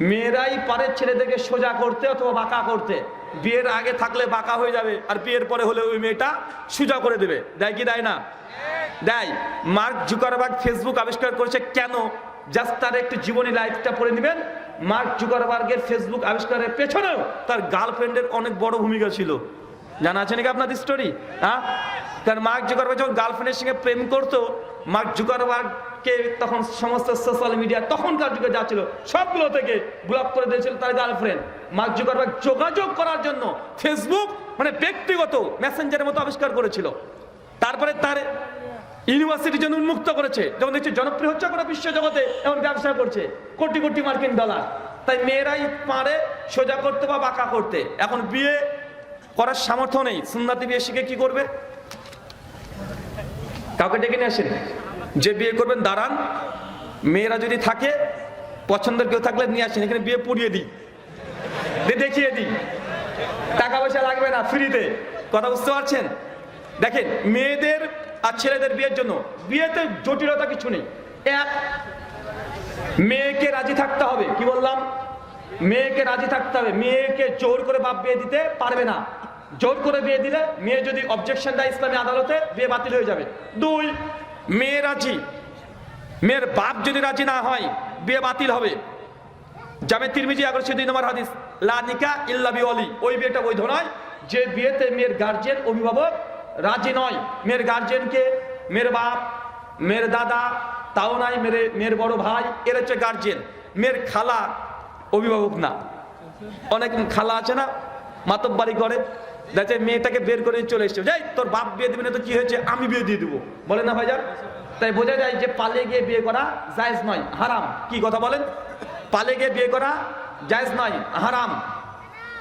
মেয়েরাই পারে ছেলেদেরকে সোজা করতে অথবা বাঁকা করতে। বিয়ের আগে থাকলে বাঁকা হয়ে যাবে, আর বিয়ের পরে হলে ওই মেয়েটা সোজা করে দেবে। দেয় কি, দেয় না? দেয়। মার্ক জুকারবার্গ ফেসবুক আবিষ্কার করেছে কেন? জাস্ট তার একটু জীবনী লাইফটা পড়ে নেবেন। মার্ক জুকারবার্গের ফেসবুক আবিষ্কারের পেছনেও তার গার্লফ্রেন্ডের অনেক বড় ভূমিকা ছিল। জানা আছে নাকি আপনাদের স্টোরি হ্যাঁ? কারণ মার্ক জুকারবার্গ যখন গার্লফ্রেন্ডের সঙ্গে প্রেম করতো, মার্ক জুকারবার্গকে তখন সমস্ত সোশ্যাল মিডিয়া তখনকার যুগে যা ছিল, সবগুলো থেকে ব্লক করে দিয়েছিল তার গার্লফ্রেন্ড মার্ক জুকারবার্গ যোগাযোগ করার জন্য ফেসবুক মানে ব্যক্তিগত মেসেঞ্জারের মতো আবিষ্কার করেছিল। তারপরে তার ইউনিভার্সিটির জন্য উন্মুক্ত করেছে। যখন দেখছে, জনপ্রিয় হচ্ছে গোটা বিশ্ব জগতে এমন ব্যবসা করছে, কোটি কোটি মার্কিন ডলার তাই মেয়েরাই পারে সোজা করতে বা বাঁকা করতে। এখন বিয়ে করার সামর্থ্য নেই। সুন্নাতি বিয়ে শিখে কি করবে? কাউকে ডেকে নিয়ে আসেন? যে বিয়ে করবেন, দাঁড়ান। মেয়েরা যদি থাকে, পছন্দের কেউ থাকলে নিয়ে আসেন, এখানে বিয়ে পড়িয়ে দিই। দিয়ে দেখিয়ে দিই। টাকা পয়সা লাগবে না, ফ্রিতে। কথা বুঝতে পারছেন? দেখেন, মেয়েদের আর ছেলেদের বিয়ের জন্য বিয়েতে জটিলতা কিছু নেই। এক, মেয়েকে রাজি থাকতে হবে। কি বললাম? মেয়েকে রাজি থাকতে হবে। মেয়েকে জোর করে বাপ বিয়ে দিতে পারবে না। জোর করে বিয়ে দিলে মেয়ে যদি অবজেকশন দেয় ইসলামী আদালতে, বিয়ে বাতিল হয়ে যাবে। দুই মেয়ে রাজি। মেয়ের বাপ যদি রাজি না হয়, বিয়ে বাতিল হবে। জামে তিরমিজি আগরছে দুই নম্বর হাদিস, লা নিকা ইল্লা বিওয়ালি। ওই বিয়েটা বৈধ নয়। যে বিয়েতে মেয়ের গার্জেন অভিভাবক রাজি নয়, মেয়ের গার্জেনকে মেয়ের বাপ, মেয়ের দাদা, তাও নাই মেরে মেয়ের বড় ভাই, এর হচ্ছে গার্জেন মেয়ের খালা অভিভাবক না। অনেক খালা আছে না? মাতব্বাড়ি করে। দেখছে মেয়েটাকে বের করে চলে এসছে। যাই তোর বাপ বিয়ে দিবে না তো কি হয়েছে? আমি বিয়ে দিয়ে দেবো। বলে, না ভাইজান। তাই বোঝা যায় যে পালিয়ে গিয়ে বিয়ে করা জায়েজ নয়, হারাম। কি কথা বলেন? পালে গিয়ে বিয়ে করা জায়েজ নয়, হারাম।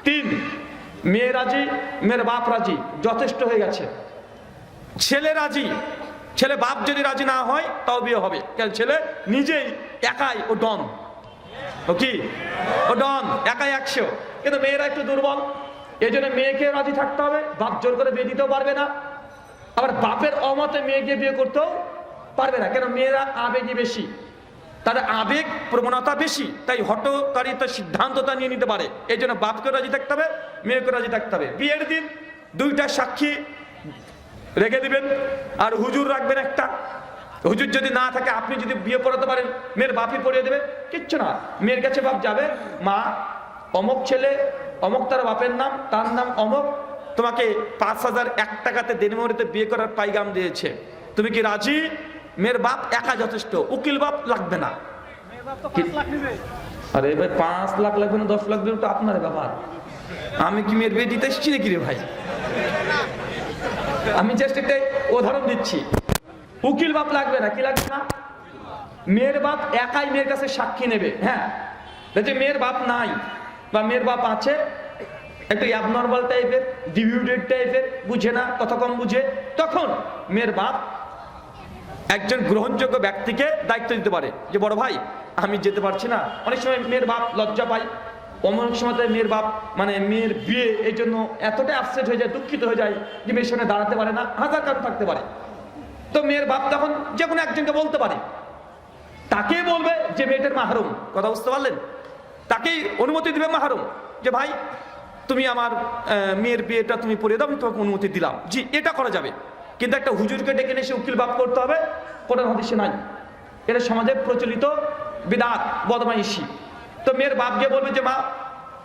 তিন, মেয়ে রাজি, মেয়ের বাপ রাজি, যথেষ্ট হয়ে গেছে। ছেলে রাজি, ছেলে বাপ যদি রাজি না হয়, তাও বিয়ে হবে। কেন? ছেলে নিজেই একাই ও ডন। ও কি? ও ডন, একাই একশো। কিন্তু মেয়েরা একটু দুর্বল। এই জন্য মেয়েকে রাজি থাকতে হবে, বাপ জোর করে বিয়ে দিতেও পারবে না। আবার বাপের অমতে মেয়েকে বিয়ে করতেও পারবে না, কেন মেয়েরা আবেগী বেশি। তাদের আবেগ প্রবণতা বেশি, তাই হটকারিতা সিদ্ধান্ততা নিয়ে নিতে পারে। এই জন্য বাপকে রাজি থাকতে হবে মেয়েকে রাজি থাকতে হবে। বিয়ের দিন দুইটা সাক্ষী রেখে দিবেন, আর হুজুর রাখবেন একটা। হুজুর যদি না থাকে, আপনি যদি বিয়ে পড়াতে পারেন, মেয়ের বাপই পড়িয়ে দেবে, কিচ্ছু না। মেয়ের কাছে বাপ যাবে, মা, অমক ছেলে অমক তার বাপের নাম তার নাম অমক। তোমাকে পাঁচ হাজার এক টাকাতে দেনমরিতে বিয়ে করার পাইগাম দিয়েছে। তুমি কি রাজি? মেয়ের বাপ একা যথেষ্ট। উকিল বাপ লাগবে না। আরে ভাই পাঁচ লাখ লাগবে না দশ লাখ দেবে তো আপনার ব্যাপার। আমি কি মেয়ের বিয়ে দিতে এসেছি নাকি রে ভাই? আমি জাস্ট একটা উদাহরণ দিচ্ছি। উকিল বাপ লাগবে না কি লাগবে না? মেয়ের বাপ একাই মেয়ের কাছে সাক্ষী নেবে। হ্যাঁ দেখছে মেয়ের বাপ নাই। বা মেয়ের বাপ আছে, একটু অ্যাবনর্মাল টাইপের ডিভিউডেড টাইপের বুঝে না, কথা কম বুঝে, তখন মেয়ের বাপ একজন গ্রহণযোগ্য ব্যক্তিকে দায়িত্ব দিতে পারে যে, বড় ভাই, আমি যেতে পারছি না। অনেক সময় মেয়ের বাপ লজ্জা পায়। অনেক সময় মেয়ের বাপ মানে মেয়ের বিয়ে এই জন্য এতটা আপসেট হয়ে যায়, দুঃখিত হয়ে যায় যে, মেয়ের সামনে দাঁড়াতে পারে না, হাজার কারণ থাকতে পারে। তো মেয়ের বাপ তখন যে কোনো একজনকে বলতে পারে। তাকে বলবে যে, মেয়েটার মাহরুম কথা বুঝতে পারলেন? তাকেই অনুমতি দিবে মাহরুম যে ভাই, তুমি আমার মেয়ের বিয়েটা তুমি পড়িয়ে দাও, আমি তোমাকে অনুমতি দিলাম। জি, এটা করা যাবে। কিন্তু একটা হুজুরকে ডেকে নিয়ে এসে উকিল বাপ করতে হবে, কোরআন হাদিসে নাই। এটা সমাজে প্রচলিত বিদাত, বদমাইশি। তো মেয়ের বাপ গিয়ে বলবে যে, মা,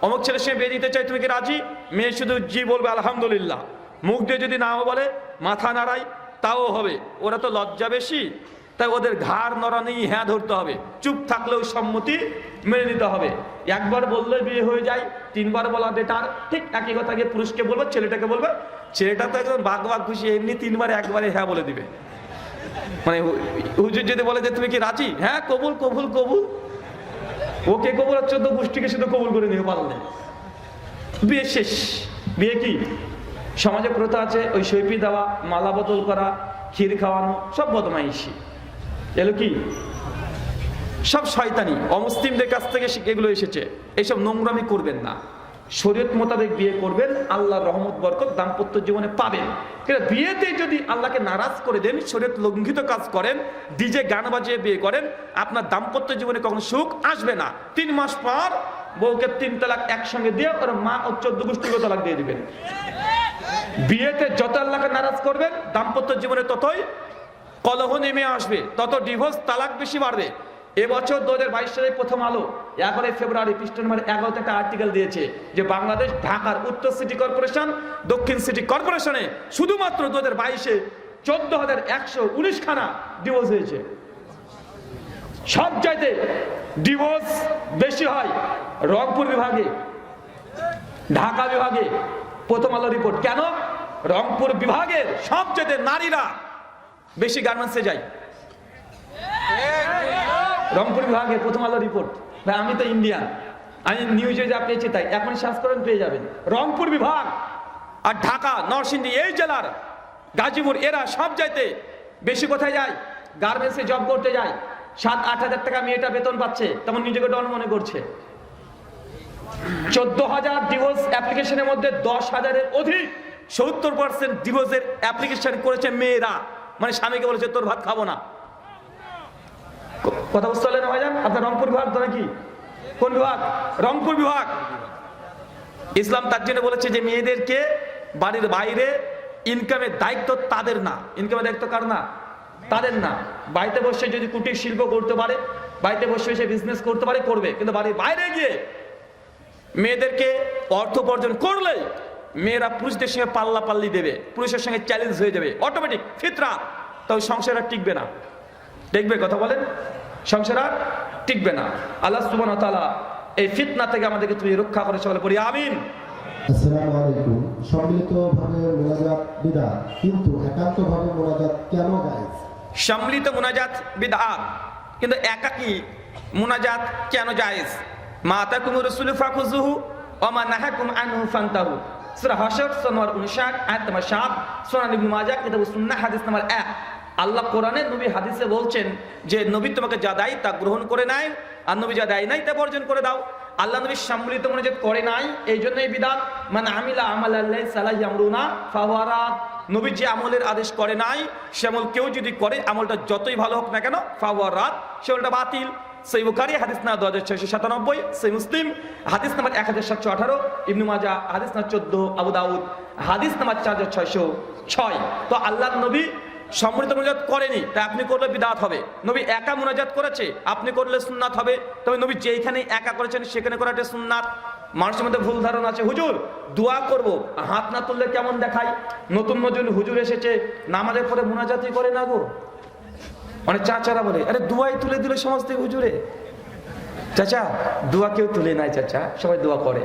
অমুক ছেলের সঙ্গে বিয়ে দিতে চাই, তুমি কি রাজি? মেয়ে শুধু জি বলবে, আলহামদুলিল্লাহ। মুখ দিয়ে যদি নাও বলে, মাথা নাড়াই, তাও হবে। ওরা তো লজ্জা বেশি। তাই ওদের ঘাড় নড়ানেই হ্যাঁ ধরতে হবে। চুপ থাকলেও সম্মতি মেনে নিতে হবে। একবার বললে বিয়ে হয়ে যায়, তিনবার বলা বেটার। ঠিক একই কথা গিয়ে পুরুষকে বলবে, ছেলেটাকে বলবে। ছেলেটা তো একদম বাঘ বাঘ খুশি, এমনি তিনবার, একবারে হ্যাঁ বলে দিবে। মানে হুজুর যদি বলে যে, তুমি কি রাজি? হ্যাঁ কবুল কবুল কবুল। ওকে কবুল আর চোদ্দ গোষ্ঠীকে শুধু কবুল করে নিয়ে পারলে বিয়ে শেষ। বিয়ে কি? সমাজে প্রথা আছে, ওই সৈপি দেওয়া, মালা বদল করা, ক্ষীর খাওয়ানো, সব বদমাইশি। এলো কি? সব শয়তানি, অমুসলিমদের কাছ থেকে এগুলো এসেছে। এইসব নোংরামি করবেন না। শরীয়ত মোতাবেক বিয়ে করবেন আল্লাহ রহমত, বরকত, দাম্পত্য জীবনে পাবেন। কিন্তু বিয়েতে যদি আল্লাহকে নারাজ করে দেন, শরীয়ত লঙ্ঘিত কাজ করেন ডিজে গান বাজিয়ে বিয়ে করেন, আপনার দাম্পত্য জীবনে কখনো সুখ আসবে না। তিন মাস পর বউকে তিন তালাক একসঙ্গে দিয়ে ওর মা ও চোদ্দ গোষ্ঠীকে তালাক দিয়ে দিবেন। বিয়েতে যত আল্লাহকে নারাজ করবেন, দাম্পত্য জীবনে ততই কলহ নেমে আসবে, তত ডিভোর্স তালাক বেশি বাড়বে। এবছর দু হাজার বাইশ সালে প্রথম আলো এগারোই ফেব্রুয়ারি পৃষ্ঠ নম্বর এগারোতে একটা আর্টিকেল দিয়েছে যে বাংলাদেশ, ঢাকার উত্তর সিটি কর্পোরেশন দক্ষিণ সিটি কর্পোরেশনে শুধুমাত্র দু হাজার বাইশে চোদ্দ হাজার একশো উনিশখানা ডিভোর্স হয়েছে। সব চাইতে ডিভোর্স বেশি হয় রংপুর বিভাগে, ঢাকা বিভাগে। প্রথম আলো রিপোর্ট কেন? রংপুর বিভাগের সবচেয়ে নারীরা বেশি গার্মেন্টসে যায় রংপুর বিভাগে প্রথম আলো রিপোর্ট ভাই, আমি তো ইন্ডিয়ান আমি নিউজে যা পেয়েছি তাই এখন সার্চ করেন পেয়ে যাবেন। রংপুর বিভাগ আর ঢাকা, নরসিংদী, এই জেলার গাজীপুর, এরা সব চাইতে বেশি কোথায় যায়? গার্মেন্টসে জব করতে যায়। সাত, আট হাজার টাকা মেয়েটা বেতন পাচ্ছে তেমন নিজেকে ডন মনে করছে। চোদ্দ হাজার ডিভোর্স অ্যাপ্লিকেশনের মধ্যে দশ হাজারের অধিক সত্তর পার্সেন্ট ডিভোর্সের অ্যাপ্লিকেশন করেছে মেয়েরা। মানে স্বামীকে বলেছে, তোর ভাত খাব না। কথা বুঝতে পারলেন ভাইজান? আপনার রংপুর বিভাগ তো নাকি? কোন বিভাগ? রংপুর বিভাগ। ইসলাম তার জন্য বলেছে যে, মেয়েদেরকে বাড়ির বাইরে ইনকামের দায়িত্ব তাদের না। ইনকামের দায়িত্ব কার না? তাদের না। বাড়িতে বসে যদি কুটির শিল্প করতে পারে, বাড়িতে বসে বসে বিজনেস করতে পারে, করবে। কিন্তু বাড়ির বাইরে গিয়ে মেয়েদেরকে অর্থ উপার্জন করলে মেয়েরা পুরুষদের সঙ্গে পাল্লা পাল্লি দেবে পুরুষের সঙ্গে চ্যালেঞ্জ হয়ে যাবে অটোমেটিক ফিতরা। তবে সংসার আর টিকবে না। দেখবে কথা বলেন? সংসার আর টিকবে না। আল্লাহ সুবান তালা এই ফিতনা থেকে আমাদেরকে তুমি রক্ষা করে সকলে পড়ি আমিন। আসসালামু আলাইকুম। সম্মিলিতভাবে মোনাজাত বিদা কিন্তু একান্তভাবে মোনাজাত কেন জায়েজ? সম্মিলিত মুনাজাত বিদআত কিন্তু একাকী মুনাজাত কেন জায়েজ? মা তাকুম রাসূল ফাখুজুহু ওয়া মা নাহাকুম আনহু ফান্তাহু। সূরা হাশর সূরা নম্বর 59 আয়াত নম্বর 7 সূরা ইবনে মাজাহ কিতাব সুন্নাহ, হাদিস নম্বর 1 আল্লাহ কোরআনে নবী হাদিসে বলছেন যে, নবী তোমাকে যা দেয় তা গ্রহণ করে নাই, আর নবী যা দেয় নাই তা বর্জন করে দাও। আল্লাহ নবী সম্মিলিত মনোজাত করে নাই, এই জন্যই বিদাত মানে আমিলা আমাল আল্লাহ সালাহি আমরুনা ফাওয়ারাত নবী যে আমলের আদেশ করে নাই, সে আমল কেউ যদি করে, আমলটা যতই ভালো হোক না কেন ফাওয়ার রাত সে আমলটা বাতিল। সেই বুখারি, হাদিস না দু হাজার ছয়শো সাতানব্বই সেই মুসলিম, হাদিস নাম্বার এক হাজার সাতশো আঠারো, ইবনু মাজা হাদিস নাম্বার চোদ্দ, আবু দাউদ, হাদিস নাম্বার চার হাজার ছয়শো ছয়। তো আল্লাহ নবী সম্মিলিত মুনাজাত করেনি, তাই আপনি করলে বিদাত হবে। নবী একা মুনাজাত করেছে, আপনি করলে সুন্নাত হবে। তবে নবী যেখানে একা করেছেন, সেখানে করাটা সুন্নাত। মানুষের মধ্যে ভুল ধারণা আছে। হুজুর, দোয়া করব, হাত না তুললে কেমন দেখায়? নতুন নতুন হুজুর এসেছে, নামাজের পরে মুনাজাতই করে না গো। অনেক চাচারা বলে, আরে দুয়াই তুলে দিল সমাজ থেকে হুজুরে। চাচা, দোয়া কেউ তুলে নাই চাচা, সবাই দোয়া করে।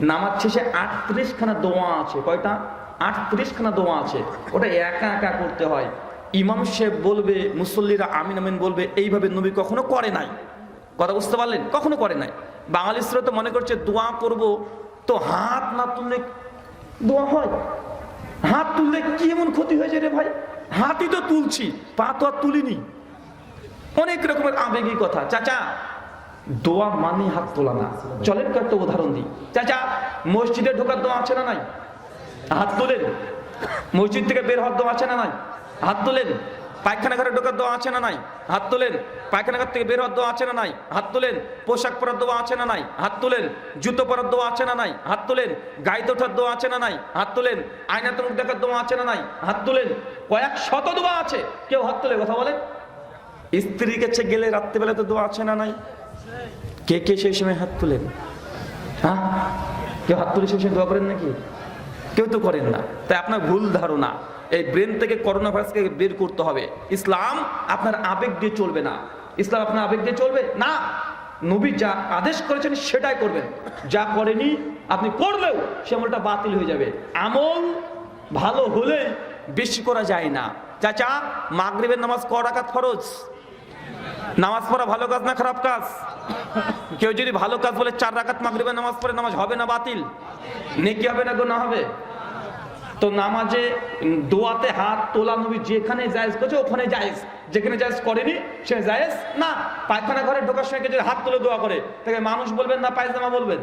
নামাজ শেষে আটত্রিশ খানা দোয়া আছে। কয়টা? আটত্রিশ খানা দোয়া আছে। ওটা একা একা করতে হয়। ইমাম সাহেব বলবে, মুসল্লিরা আমিন আমিন বলবে, এইভাবে নবী কখনো করে নাই। কথা বুঝতে পারলেন? কখনো করে নাই। বাঙালি তো মনে করছে, দোয়া করব তো হাত না তুললে দোয়া হয়? হাত তুললে কি এমন ক্ষতি হয়েছে রে ভাই? হাতই তো তুলছি, পা তো আর তুলিনি। অনেক রকমের আবেগী কথা। চাচা, দোয়া মানে হাত তোলা না। চলেন কয়েকটা উদাহরণ দিই। চাচা, মসজিদে ঢোকার দোয়া আছে না নাই? হাত তোলেন। মসজিদ থেকে বের হওয়ার দোয়া আছে না নাই? হাত তোলেন। পায়খানা ঘরে ঢোকার দোয়া আছে না নাই? হাত তোলেন। পায়খানা ঘর থেকে বের হওয়ার দোয়া আছে না নাই? হাত তোলেন। পোশাক পরার দোয়া আছে না নাই? হাত তোলেন। জুতো পরার দোয়া আছে না নাই? হাত তোলেন। গাড়িতে ওঠার দোয়া আছে না নাই? হাত তোলেন। আয়নাতে মুখ দেখার দোয়া আছে না নাই? হাত তোলেন। কয়েক শত দোয়া আছে। কেউ হাত তোলে, কথা বলেন। স্ত্রীর কাছে গেলে রাত্রিবেলা তো দোয়া আছে না নাই? কে কে সেই সময় হাত তুলেন? হ্যাঁ? কেউ হাত তুলে সেই সময় দোয়া করেন নাকি? কেউ তো করেন না। তাই আপনার ভুল ধারণা। এই ব্রেন থেকে করোনা ভাইরাসকে বের করতে হবে। ইসলাম আপনার আবেগ দিয়ে চলবে না। ইসলাম আপনার আবেগ দিয়ে চলবে? না। নবী যা আদেশ করেছেন সেটাই করবেন। যা করেনি আপনি করলেও সে আমলটা বাতিল হয়ে যাবে। আমল ভালো হলে বেশি করা যায় না। চাচা, মাগরিবের নামাজ ক রাকাত ফরজ? নামাজ পড়া ভালো কাজ না খারাপ কাজ? কেউ যদি ভালো কাজ বলে চার রাকাত মাগরিবের নামাজ পড়ে, নামাজ হবে না বাতিল? নেকি হবে না গুনাহ হবে? তো নামাজে দোয়াতে হাত তোলা নবী যেখানে জায়েজ করছে ওখানে জায়েজ। যেখানে জায়েজ করেনি, সে জায়েজ না। পায়খানা ঘরে ঢোকার সময় যদি হাত তুলে দোয়া করে। তাকে মানুষ বলবেন না পায়জামা বলবেন?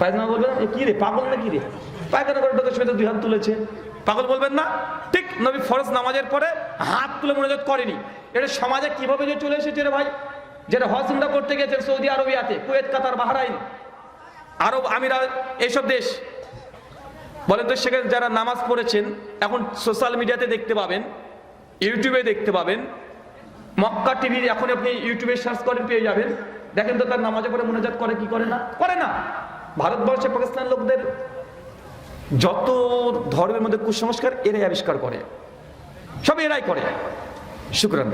পায়জামা বলবেন? কি রে, পাগল না কি রে? পায়খানা ঘরে ঢোকার সময় দুই হাত তুলেছে। পাগল বলবেন না? ঠিক নবী ফরজ নামাজের পরে হাত তুলে মনোযোগ করেনি। এটা সমাজে কীভাবে যে চলে এসেছে রে ভাই? যেটা হজ করতে গেছেন সৌদি আরবিয়াতে, কুয়েত, কাতার, বাহরাইন, আরব আমিরা এইসব দেশ। বলেন তো সেখানে যারা নামাজ পড়েছেন, এখন সোশ্যাল মিডিয়াতে দেখতে পাবেন ইউটিউবে দেখতে পাবেন, মক্কা টিভি এখন আপনি ইউটিউবে সার্চ করেন পেয়ে যাবেন। দেখেন তো তার নামাজে পড়ে মনোজাত করে কি করে না? করে না। ভারতবর্ষে পাকিস্তান লোকদের যত ধর্মের মধ্যে কুসংস্কার, এরাই আবিষ্কার করে। সব এরাই করে। শুক্রান